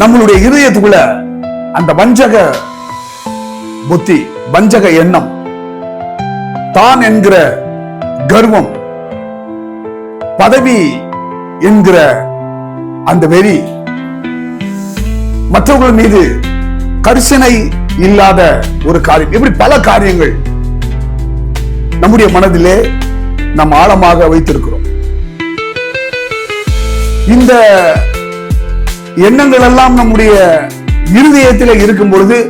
நம்மளுடைய இதயத்துக்குள்ள அந்த வஞ்சக புத்தி வஞ்சக எண்ணம் தான் என்கிற கர்வம் பதவி என்கிற அந்த வெறி மற்றவர்கள் மீது கரிசனை இல்லாத ஒரு காரியம். இப்படி பல காரியங்கள் நம்முடைய மனதிலே நாம் ஆழமாக வைத்திருக்கிறோம். இந்த எண்ணங்கள் எல்லாம் நம்முடைய இருதயத்தில் இருக்கும் பொழுது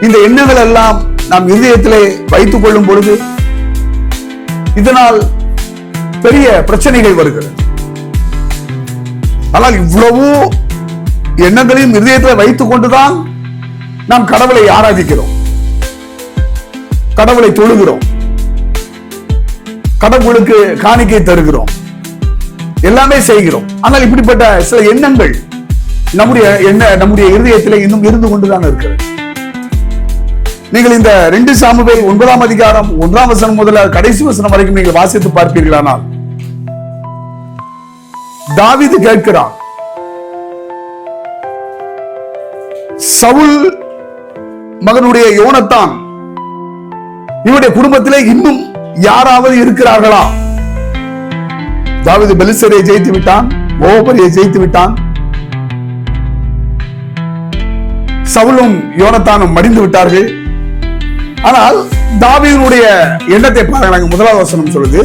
இந்த எண்ணங்கள் எல்லாம் நாம் இருதயத்திலே வைத்துக் கொள்ளும் பொழுது இதனால் பெரிய பிரச்சனைகள் வருகிறது. ஆனால் இவ்வளவு எண்ணங்களையும் இருதயத்தில் வைத்துக் கொண்டுதான் நாம் கடவுளை ஆராதிக்கிறோம். கடவுளை தொழுகிறோம். கடவுளுக்கு காணிக்கை தருகிறோம். எல்லாமே செய்கிறோம். ஆனால் இப்படிப்பட்ட சில எண்ணங்கள் நம்முடைய என்ன நம்முடைய இருதயத்தில் இன்னும் இருந்து கொண்டுதான் இருக்கிறது. நீங்கள் இந்த ரெண்டு சாமுவேல் ஒன்பதாம் அதிகாரம் ஒன்றாம் வசனம் முதல கடைசி வசனம் வரைக்கும் நீங்கள் வாசித்து பார்ப்பீர்களானால் தாவிது கேட்கிறான் சவுல் மகனுடைய யோனத்தான் இவருடைய குடும்பத்திலே இன்னும் யாராவது இருக்கிறார்களா? தாவீது பெலிசரை ஜெயித்து விட்டான் ஓபரியை ஜெயித்து விட்டான். சவுலும் யோனத்தானும் மடிந்து விட்டார்கள். ஆனால் தாவீதுடைய எண்ணத்தை பாருங்க முதலாவது வசனம் சொல்லுது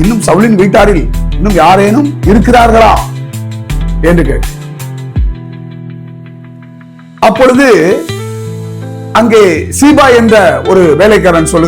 இன்னும் சவுலின் வீட்டாரில் இன்னும் யாரேனும் இருக்கிறார்களா? என்று கேட்டு அப்பொழுது அங்கே சீபா என்ற ஒரு வேலைக்காரன் சொல்லு